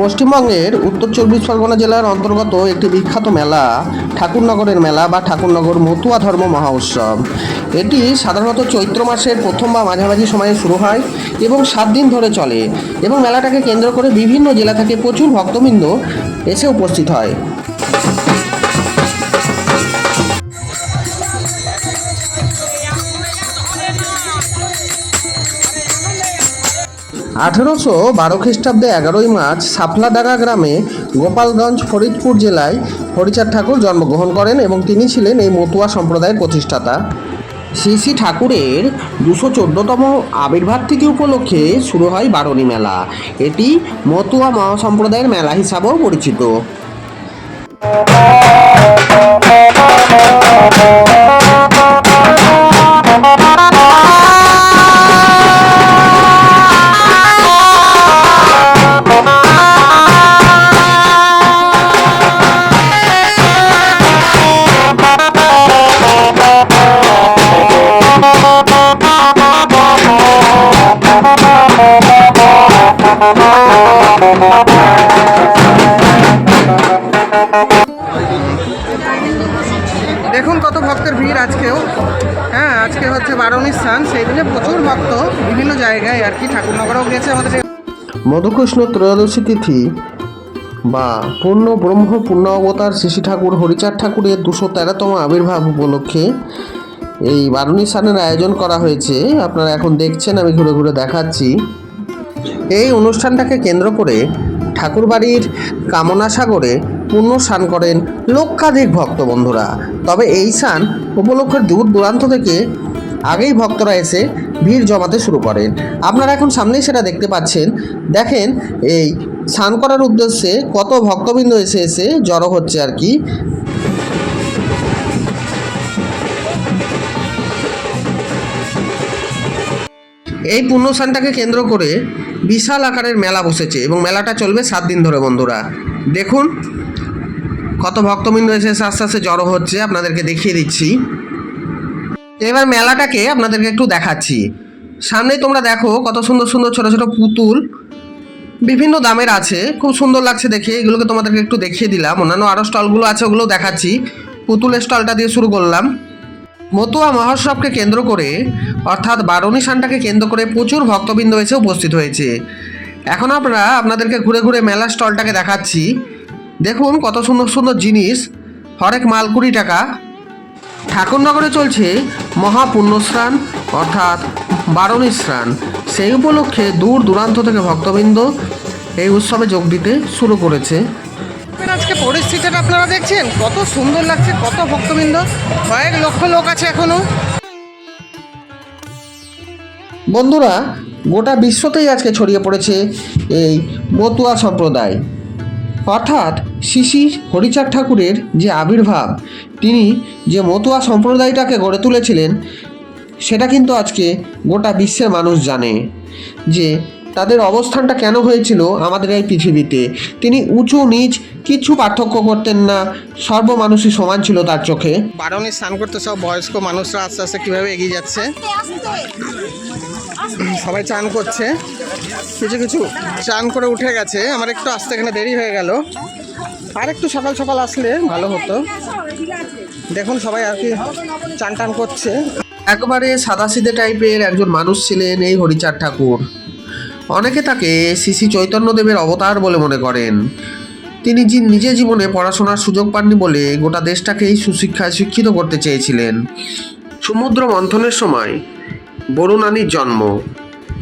পশ্চিমবঙ্গের উত্তর চব্বিশ পরগনা জেলার অন্তর্গত একটি বিখ্যাত মেলা, ঠাকুরনগরের মেলা বা ঠাকুরনগর মতুয়া ধর্ম মহা উৎসব। এটি সাধারণত চৈত্র মাসের প্রথম বা মাঝামাঝি সময়ে শুরু হয় এবং সাত দিন ধরে চলে এবং মেলাটাকে কেন্দ্র করে বিভিন্ন জেলা থেকে প্রচুর ভক্তবৃন্দ এসে উপস্থিত হয়। আঠেরোশো বারো খ্রিস্টাব্দে এগারোই মার্চ সাফলাডাঙ্গা গ্রামে গোপালগঞ্জ ফরিদপুর জেলায় হরিচাঁদ ঠাকুর জন্মগ্রহণ করেন এবং তিনি ছিলেন এই মতুয়া সম্প্রদায়ের প্রতিষ্ঠাতা। শ্রী শ্রী ঠাকুরের দুশো চোদ্দতম আবির্ভাব তিথি উপলক্ষে শুরু হয় বারণী মেলা। এটি মতুয়া মহাসম্প্রদায়ের মেলা হিসাবেও পরিচিত। স্থান সেই দিনে প্রচুর ভক্ত বিভিন্ন জায়গায় আর কি, ঠাকুরনগরেও গেছে আমাদের। মধুকৃষ্ণ ত্রয়োদশী তিথি বা পূর্ণ ব্রহ্ম পূর্ণ অবতার শ্রী ঠাকুর হরিচাঁদ ঠাকুরের দুশো তেরোতম আবির্ভাব উপলক্ষে এই বারুণী স্নানের আয়োজন করা হয়েছে। আপনারা এখন দেখছেন, আমি ঘুরে ঘুরে দেখাচ্ছি। এই অনুষ্ঠানটাকে কেন্দ্র করে ঠাকুরবাড়ির কামনা সাগরে পূর্ণ স্নান করেন লক্ষাধিক ভক্ত বন্ধুরা। তবে এই স্নান উপলক্ষে দূর দূরান্ত থেকে আগেই ভক্তরা এসে ভিড় জমাতে শুরু করেন। আপনারা এখন সামনেই সেটা দেখতে পাচ্ছেন। দেখেন, এই স্নান করার উদ্দেশ্যে কত ভক্তবৃন্দ এসে এসে জড়ো হচ্ছে আর কি। এই পুণ্যস্থানটাকে কেন্দ্র করে বিশাল আকারের মেলা বসেছে এবং মেলাটা চলবে সাত দিন ধরে বন্ধুরা। দেখুন, কত ভক্তবৃন্দ এসে এসে আস্তে আস্তে জড়ো হচ্ছে। আপনাদেরকে দেখিয়ে দিচ্ছি। এবার মেলাটাকে আপনাদেরকে একটু দেখাচ্ছি। সামনেই তোমরা দেখো কত সুন্দর সুন্দর ছোট ছোট পুতুল। বিভিন্ন দামের আছে, খুব সুন্দর লাগছে দেখে। এগুলোকে তোমাদেরকে একটু দেখিয়ে দিলাম। অন্যান্য আরও স্টলগুলো আছে ওগুলো দেখাচ্ছি। পুতুলের স্টলটা দিয়ে শুরু করলাম। মতুয়া মহোৎসবকে কেন্দ্র করে, অর্থাৎ বারণী সানটাকে কেন্দ্র করে প্রচুর ভক্তবৃন্দ এসে উপস্থিত হয়েছে। এখন আমরা আপনাদেরকে ঘুরে ঘুরে মেলা স্টলটাকে দেখাচ্ছি। দেখুন কত সুন্দর সুন্দর জিনিস। হরেক মাল কুড়ি টাকা। ঠাকুরনগরে চলছে মহাপুণ্যস্নান অর্থাৎ বারণী স্নান। সেই উপলক্ষে দূর দূরান্ত থেকে ভক্তবৃন্দ এই উৎসবে যোগ দিতে শুরু করেছে। আজকে পরিস্থিতিটা আপনারা দেখছেন কত সুন্দর লাগছে কত ভক্তবৃন্দ কয়েক লক্ষ লোক আছে এখনও। বন্ধুরা গোটা বিশ্বতেই আজকে ছড়িয়ে পড়েছে এই মতুয়া সম্প্রদায়। অর্থাৎ শিশি হরিচাঁদ ঠাকুরের যে আবির্ভাব, তিনি যে মতুয়া সম্প্রদায়টাকে গড়ে তুলেছিলেন, সেটা কিন্তু আজকে গোটা বিশ্বের মানুষ জানে যে তাদের অবস্থানটা কেন হয়েছিল আমাদের এই পৃথিবীতে? তিনি উঁচু নিচ কিছু পার্থক্য করতেন না। সর্বমানুষই সমান ছিল তার চোখে। বারণী স্নান করতে সব বয়স্ক মানুষরা আস্তে আস্তে কীভাবে এগিয়ে যাচ্ছে? সবাই চান করছে। কিছু কিছু চান করে উঠে গেছে। আমার একটু আসতে এখানে দেরি হয়ে গেল। আর একটু সকাল সকাল আসলে ভালো হতো। দেখুন সবাই আর কি চান টান করছে। একবারে সাদাসিধে টাইপের একজন মানুষ ছিলেন এই হরিচাঁদ ঠাকুর। অনেকে তাকে শ্রী চৈতন্যদেবের অবতার বলে মনে করেন। তিনি নিজে জীবনে পড়াশোনার সুযোগ পাননি বলে গোটা দেশটাকেই সুশিক্ষায় শিক্ষিত করতে চেয়েছিলেন। সমুদ্র মন্থনের সময় বরুণানীর জন্ম।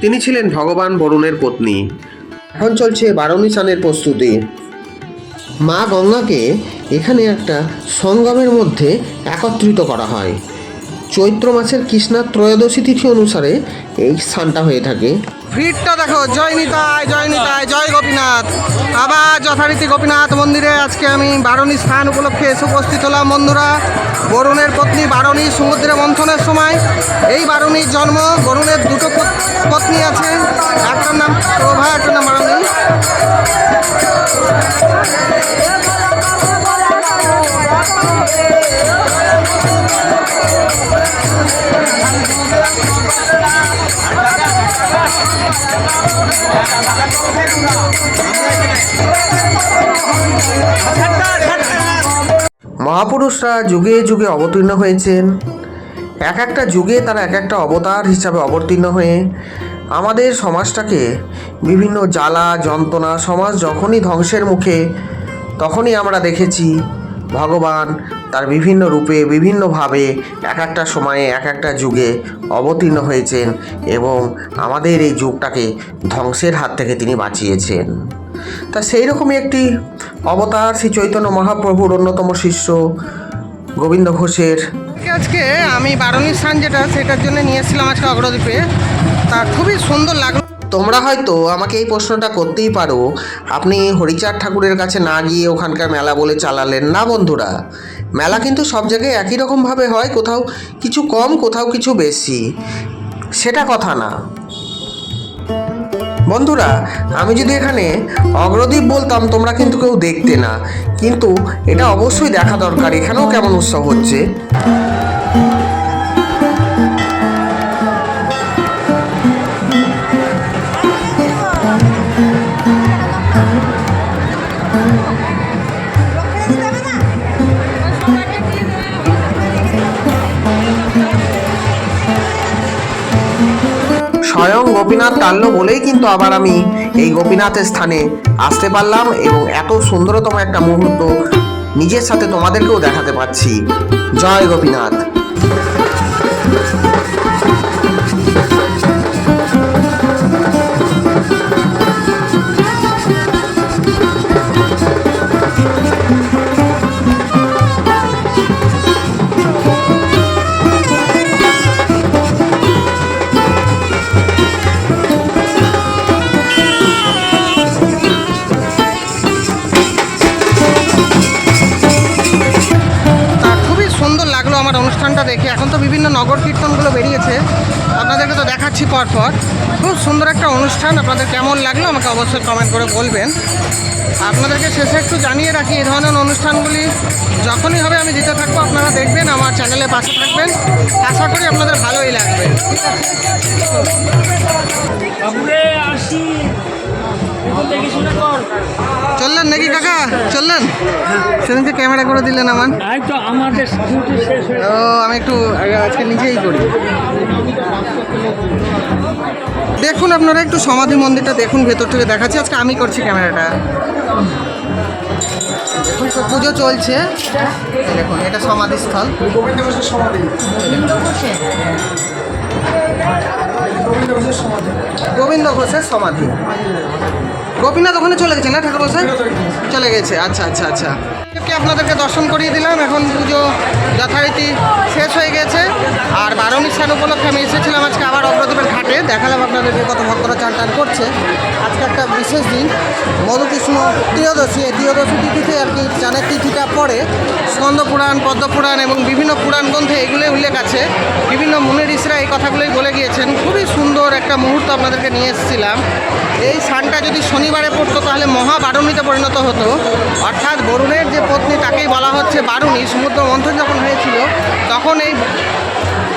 তিনি ছিলেন ভগবান বরুণের পত্নী। এখন চলছে বারণী স্নানের প্রস্তুতি। মা গঙ্গাকে এখানে একটা সঙ্গমের মধ্যে একত্রিত করা হয়। চৈত্র মাসের কৃষ্ণা ত্রয়োদশী তিথি অনুসারে এই স্থানটা হয়ে থাকে। ভিড়টা দেখো, জয় নিতাই জয় নিতাই, জয় গোপীনাথ। আবার যথারীতি গোপীনাথ মন্দিরে আজকে আমি বারণী স্থান উপলক্ষে এসে উপস্থিত হলাম বন্ধুরা। বরুণের পত্নী বারণী সমুদ্রে মন্থনের সময়। এই বারণীর জন্ম বরুণের দুটো পত- পত্নী আছে একটার নাম প্রভা, একটার নাম বারণী মহাপুরুষরা যুগে যুগে অবতীর্ণ হয়েছেন। এক একটা যুগে তারা এক একটা অবতার হিসাবে অবতীর্ণ হয়ে আমাদের সমাজটাকে বিভিন্ন জ্বালা, যন্ত্রণা, সমাজ যখনই ধ্বংসের মুখে, তখনই আমরা দেখেছি ভগবান তার বিভিন্ন রূপে, বিভিন্নভাবে এক একটা সময়ে এক একটা যুগে অবতীর্ণ হয়েছেন এবং আমাদের এই যুগটাকে ধ্বংসের হাত থেকে তিনি বাঁচিয়েছেন। তা সেই রকমই একটি অবতার শ্রী চৈতন্য মহাপ্রভুর অন্যতম শিষ্য গোবিন্দ ঘোষের। আজকে আমি বারণী স্থান যেটা, সেটার জন্য নিয়ে এসেছিলাম আজকে অগ্রদ্বীপে। তা খুবই সুন্দর লাগল। তোমরা হয়তো আমাকে এই প্রশ্নটা করতেই পারো। আপনি হরিচাঁদ ঠাকুরের কাছে না গিয়ে ওখানকার মেলা বলে চালালেন না বন্ধুরা? মেলা কিন্তু সব জায়গায় একই রকমভাবে হয়, কোথাও কিছু কম, কোথাও কিছু বেশি। সেটা কথা না। বন্ধুরা, আমি যদি এখানে অগ্রদীপ বলতাম, তোমরা কিন্তু কেউ দেখতে না। কিন্তু এটা অবশ্যই দেখা দরকার। এখানেও কেমন উৎসব হচ্ছে? গোপীনাথ টানলো বলেই কিন্তু আবার আমি এই গোপীনাথের স্থানে আসতে পারলাম এবং এত সুন্দরতম একটা মুহূর্ত নিজের সাথে তোমাদেরকেও দেখাতে পাচ্ছি জয় গোপীনাথ। অনুষ্ঠান আপনাদের কেমন লাগল, আমাকে অবশ্যই কমেন্ট করে বলবেন। আপনাদেরকে শেষে একটু জানিয়ে রাখি, এই ধরনের অনুষ্ঠানগুলি যখনই হবে আমি দিতে থাকব, আপনারা দেখবেন, আমার চ্যানেলে পাশে থাকবেন। আশা করি আপনাদের ভালোই লাগবে। ঠিক আসি। চললেন নাকি কাকা? চললেন? সেদিনকে ক্যামেরা করে দিলেন আমার। ও, আমি একটু আজকে নিজেই করি। দেখুন আপনারা একটু সমাধি মন্দিরটা দেখুন, ভেতর থেকে দেখাচ্ছি। আজকে আমি করছি ক্যামেরাটা। পুজো চলছে। দেখুন, এটা সমাধিস্থল। গোবিন্দ ঘোষের সমাধি। গোপীনাথ ওখানে চলে গেছে না ঠাকুর বসাই চলে গেছে। আচ্ছা আচ্ছা আচ্ছা। আপনাদেরকে দর্শন করিয়ে দিলাম। এখন পুজো যথারীতি শেষ হয়ে গেছে। আর বারণী স্থান উপলক্ষে আমি এসেছিলাম আজকে আবার অগ্রদ্বীপের ঘাটে। দেখালাম আপনাদেরকে কত ভক্তরা চান টান করছে। আজকে একটা বিশেষ দিন। মধুকৃষ্ণ ত্রিয়োদশী এই ত্রিয়োদশী তিথিতে আর কি চানের তিথিটা পড়ে। স্কন্দ পুরাণ পদ্ম পুরাণ এবং বিভিন্ন পুরাণ গ্রন্থে এগুলোই উল্লেখ আছে। বিভিন্ন মুনি ঋষিরা এই কথাগুলোই বলে গিয়েছেন। একটা মুহূর্ত আপনাদেরকে নিয়ে এসেছিলাম। এই স্থানটা যদি শনিবারে পড়তো, তাহলে মহাবারণীতে পরিণত হতো। অর্থাৎ বরুণের যে পত্নী, তাকেই বলা হচ্ছে বারুণী। সমুদ্র মন্থন যখন হয়েছিল, তখন এই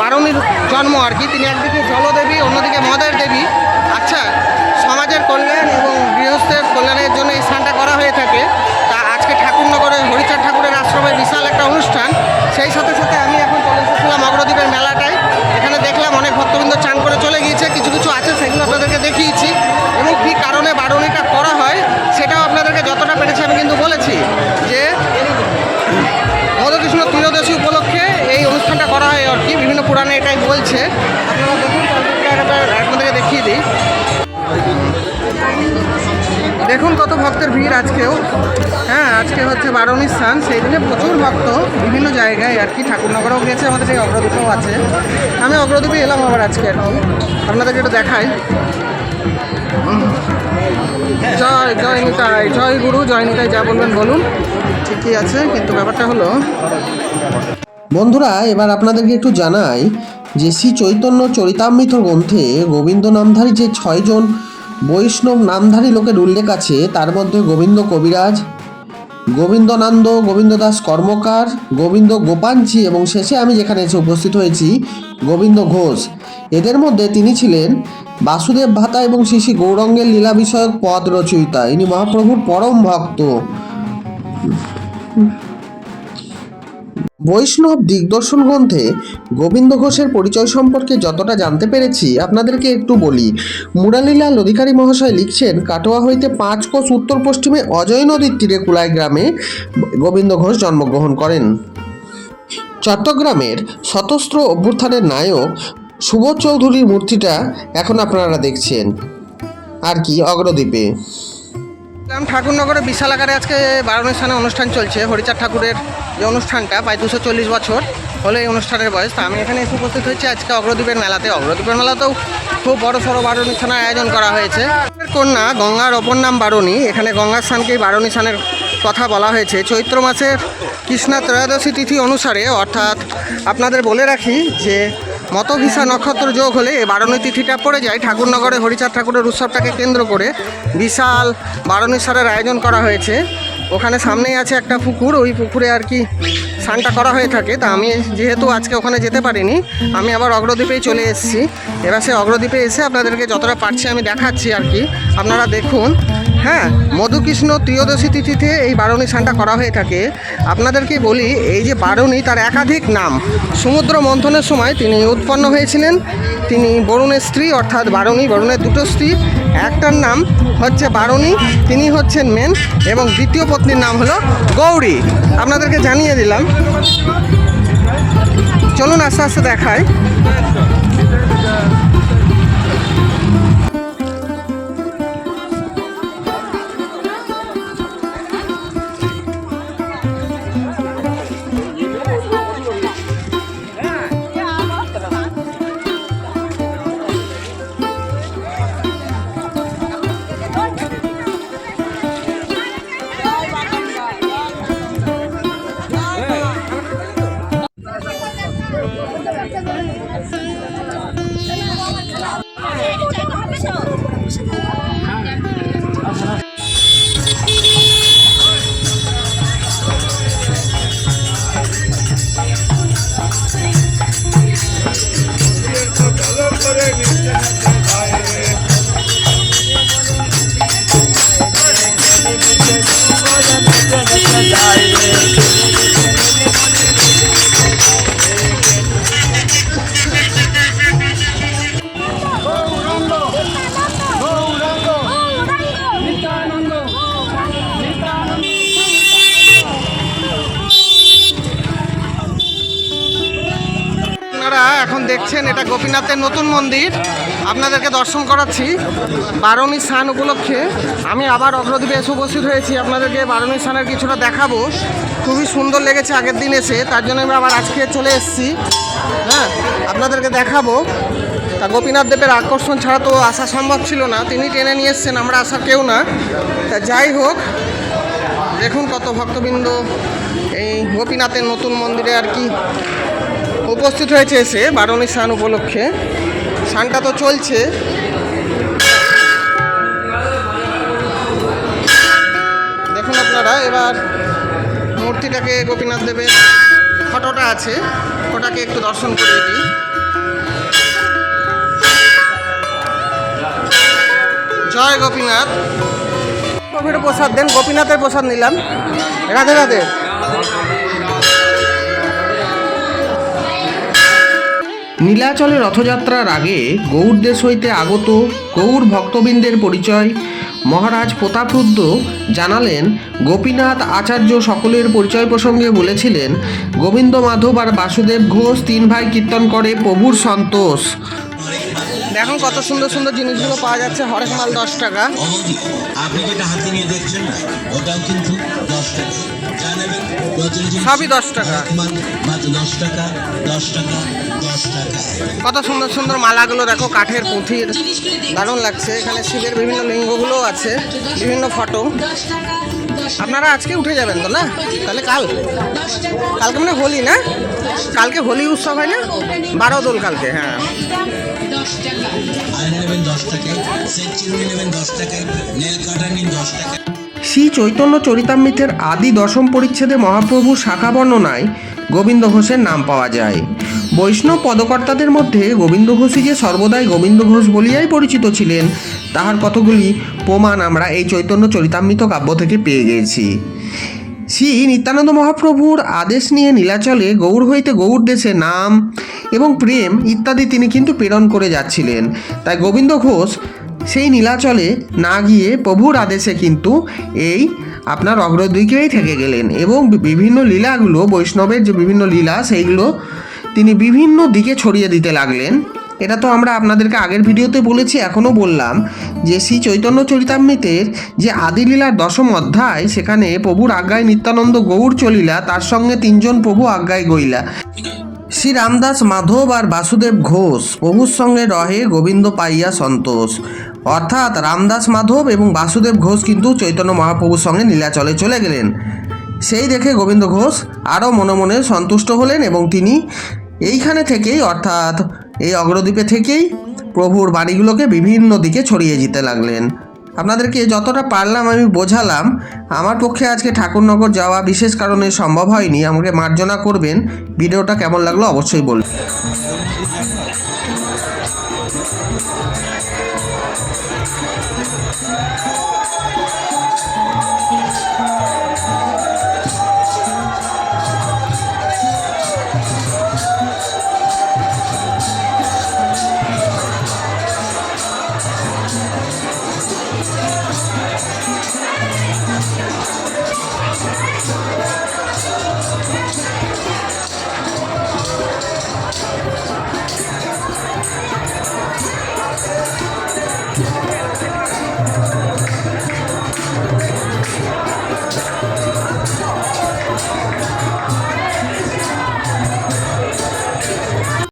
বারুণীর জন্ম আর কি। তিনি একদিকে জলদেবী, অন্যদিকে মদের দেবী। আচ্ছা সমাজের কল্যাণ এবং গৃহস্থের কল্যাণের জন্য এই স্থানটা করা হয়ে থাকে। তা আজকে ঠাকুরনগরে, হরিচাঁদ ঠাকুরের আশ্রমে বিশাল একটা অনুষ্ঠান। সেই সাথে সাথে আমি এখন চলে এসেছিলাম অগ্রদ্বীপের মেলাটায়। করে কিছু কিছু আছে সেগুলো আপনাদেরকে দেখিয়েছি। এবং কী কারণে বারণীটা করা হয়, সেটাও আপনাদেরকে যতটা পেরেছি আমি কিন্তু বলেছি যে মধুকৃষ্ণ ত্রিয়োদশী উপলক্ষে এই অনুষ্ঠানটা করা হয় আর কি। বিভিন্ন পুরাণে এটাই বলছে। আপনাদেরকে দেখিয়ে দিই। দেখুন কত ভক্তের ভিড় আজকেও। হ্যাঁ আজকে হচ্ছে বারণী স্থান। সেই দিনে প্রচুর ভক্ত বিভিন্ন জায়গায় আর কি। ঠাকুরনগরেও গেছে আমাদের এই অগ্রদ্বীপেও আছে। আমি অগ্রদ্বীপে এলাম আবার আজকে আর কি। আপনাদেরকে একটু দেখাই জয় জয় নিতাই, জয় গুরু, জয় নিতাই, যা বলবেন বলুন। ঠিকই আছে, কিন্তু ব্যাপারটা হলো, বন্ধুরা, এবার আপনাদেরকে একটু জানাই যে শ্রী চৈতন্য চরিতামৃত গ্রন্থে গোবিন্দ নামধারী যে ছয়জন বৈষ্ণব নামধারী লোকের উল্লেখ আছে, তার মধ্যে গোবিন্দ কবিরাজ গোবিন্দনন্দ গোবিন্দ দাস কর্মকার, গোবিন্দ গোপাঞ্চি এবং শেষে আমি যেখানে এসে উপস্থিত হয়েছি, গোবিন্দ ঘোষ। এদের মধ্যে তিনি ছিলেন বাসুদেব ভাতা এবং শ্রী শ্রী গৌরঙ্গের লীলা বিষয়ক পদ রচয়িতা। ইনি মহাপ্রভুর পরম ভক্ত। বৈষ্ণব দিগদর্শন গ্রন্থে গোবিন্দ ঘোষের পরিচয় সম্পর্কে যতটা জানতে পেরেছি, আপনাদেরকে একটু বলি। মুরালীলাল অধিকারী মহাশয় লিখছেন, কাটোয়া হইতে পাঁচ কোষ উত্তর পশ্চিমে অজয় নদীর তীরে কুলাই গ্রামে গোবিন্দ ঘোষ জন্মগ্রহণ করেন। চট্টগ্রামের শতস্ত্র অভ্যুত্থানের নায়ক সুবোধ চৌধুরীর মূর্তিটা এখন আপনারা দেখছেন। আর কি, অগ্রদ্বীপে। ঠাকুরনগরে বিশাল আকারে আজকে বারণ স্থানে অনুষ্ঠান চলছে, হরিচাঁদ ঠাকুরের যে অনুষ্ঠানটা, প্রায় দুশো চল্লিশ বছর হলো এই অনুষ্ঠানের বয়স। তা আমি এখানে এসে উপস্থিত হয়েছি আজকে অগ্রদ্বীপের মেলাতে। অগ্রদ্বীপের মেলাতেও খুব বড় সড়ো বারণী স্থানের আয়োজন করা হয়েছে। কন্যা গঙ্গার অপর নাম বারণী। এখানে গঙ্গার স্থানকেই বারণী স্থানের কথা বলা হয়েছে। চৈত্র মাসের কৃষ্ণা ত্রয়োদশী তিথি অনুসারে, অর্থাৎ আপনাদের বলে রাখি যে মতভিসা নক্ষত্র যোগ হলে বারণী তিথিটা পড়ে যায়। ঠাকুরনগরে হরিচাঁদ ঠাকুরের উৎসবটাকে কেন্দ্র করে বিশাল বারণী সারের আয়োজন করা হয়েছে। ওখানে সামনেই আছে একটা পুকুর, ওই পুকুরে আর কি স্নানটা করা হয়ে থাকে। তা আমি যেহেতু আজকে ওখানে যেতে পারিনি, আমি আবার অগ্রদ্বীপেই চলে এসেছি। এবার সে অগ্রদ্বীপে এসে আপনাদেরকে যতটা পারছি আমি দেখাচ্ছি আর কি। আপনারা দেখুন হ্যাঁ মধুকৃষ্ণ ত্রিয়োদশী তিথিতে এই বারণী স্নানটা করা হয়ে থাকে। আপনাদেরকে বলি, এই যে বারণী তার একাধিক নাম। সমুদ্র মন্থনের সময় তিনি উৎপন্ন হয়েছিলেন। তিনি বরুণের স্ত্রী, অর্থাৎ বারণী, বরুণের দুটো স্ত্রী। একটার নাম হচ্ছে বারণী, তিনি হচ্ছেন মেন এবং দ্বিতীয় পত্নীর নাম হলো গৌরী। আপনাদেরকে জানিয়ে দিলাম। চলুন আস্তে আস্তে দেখায় আপনারা দেখছেন, এটা গোপীনাথের নতুন মন্দির। আপনাদেরকে দর্শন করাচ্ছি বারণী স্থান উপলক্ষে। আমি আবার অগ্রদ্বীপে এসে উপস্থিত হয়েছি, আপনাদেরকে বারণী স্নানের কিছুটা দেখাবো। খুবই সুন্দর লেগেছে আগের দিন এসে, তার জন্য আমরা আবার আজকে চলে এসেছি। হ্যাঁ আপনাদেরকে দেখাবো। তা গোপীনাথ দেবের আকর্ষণ ছাড়া তো আসা সম্ভব ছিল না, তিনি টেনে নিয়ে এসছেন, আমরা আসা কেউ না। তা যাই হোক, দেখুন কত ভক্তবৃন্দ, এই গোপীনাথের নতুন মন্দিরে আর কি উপস্থিত হয়েছে এসে বারণী স্নান উপলক্ষে। স্নানটা তো চলছে। দেখুন আপনারা, এবার মূর্তিটাকে গোপীনাথ দেবের ফটোটা আছে, ওটাকে একটু দর্শন করে দিই। জয় গোপীনাথ। প্রভুর প্রসাদ দেন, গোপীনাথের প্রসাদ নিলাম। রাধে রাধে। নীলাচলে রথযাত্রার আগে গৌর দেশ হইতে আগত গৌর ভক্তবৃন্দের পরিচয় মহারাজ প্রতাপরুদ্র জানালেন গোপীনাথ আচার্য সকলের পরিচয় প্রসঙ্গে বলেছিলেন গোবিন্দ মাধব আর বাসুদেব ঘোষ তিন ভাই কীর্তন করে প্রভুর সন্তোষ। দেখুন কত সুন্দর সুন্দর জিনিসগুলো পাওয়া যাচ্ছে হরেক মাল দশ টাকা। আপনি যেটা হাতে নিয়ে দেখছেন না ওটাও কিন্তু দশ টাকা। সবই দশ টাকা। দশ টাকা দশ টাকা দশ টাকা কত সুন্দর সুন্দর মালাগুলো দেখো কাঠের পুঁথির দারুণ লাগছে। এখানে শিবের বিভিন্ন লিঙ্গগুলো আছে বিভিন্ন ফটো। আপনারা আজকে উঠে যাবেন তো না? তাহলে কাল। কালকে মানে হোলি না? কালকে হোলি উৎসব হয় না? বারো দোল কালকে হ্যাঁ। আয়না নেবেন দশ টাকায় সেট চিরুনি নেবেন দশ টাকায় নেল কাটার নিন দশ টাকায়। শ্রী চৈতন্য চরিতামৃতের আদি দশম পরিচ্ছেদে মহাপ্রভু শাখা বর্ণনায় গোবিন্দ ঘোষের নাম পাওয়া যায়। বৈষ্ণব পদকর্তাদের মধ্যে গোবিন্দ ঘোষই যে সর্বদাই গোবিন্দ ঘোষ বলিয়াই পরিচিত ছিলেন, তাহার কতগুলি প্রমাণ আমরা এই চৈতন্য চরিতামৃত কাব্য থেকে পেয়ে গেছি। শ্রী নিত্যানন্দ মহাপ্রভুর আদেশ নিয়ে নীলাচলে গৌর হইতে গৌর দেশে নাম এবং প্রেম ইত্যাদি তিনি কিন্তু প্রেরণ করে যাচ্ছিলেন। তাই গোবিন্দ ঘোষ সেই নীলাচলে না গিয়ে প্রভুর আদেশে কিন্তু এই আপনার অগ্রদিকেই থেকে গেলেন এবং বিভিন্ন লীলাগুলো, বৈষ্ণবের যে বিভিন্ন লীলা, সেইগুলো তিনি বিভিন্ন দিকে ছড়িয়ে দিতে লাগলেন। এটা তো আমরা আপনাদেরকে আগের ভিডিওতে বলেছি, এখনও বললাম যে শ্রী চৈতন্য চরিতামৃতের যে আদিলীলার দশম অধ্যায়, সেখানে প্রভুর আজ্ঞায় নিত্যানন্দ গৌর চলিলা, তার সঙ্গে তিনজন প্রভু আজ্ঞায় গইলা। শ্রী রামদাস মাধব আর বাসুদেব ঘোষ প্রভুর সঙ্গে রহে গোবিন্দ পাইয়া সন্তোষ। অর্থাৎ রামদাস মাধব এবং বাসুদেব ঘোষ কিন্তু চৈতন্য মহাপ্রভুর সঙ্গে নীলাচলে চলে গেলেন। সেই দেখে গোবিন্দ ঘোষ আরও মনে মনে সন্তুষ্ট হলেন এবং তিনি এইখানে থেকেই, অর্থাৎ এই অগ্রদ্বীপে থেকেই প্রভুর বাণীগুলোকে বিভিন্ন দিকে ছড়িয়ে যেতে লাগলেন। আপনাদেরকে যতটা পারলাম আমি বোঝালাম, আমার পক্ষে আজকে ঠাকুরনগর যাওয়া বিশেষ কারণে সম্ভব হয়নি। আমাকে মার্জনা করবেন, ভিডিওটা কেমন লাগল অবশ্যই বলবেন।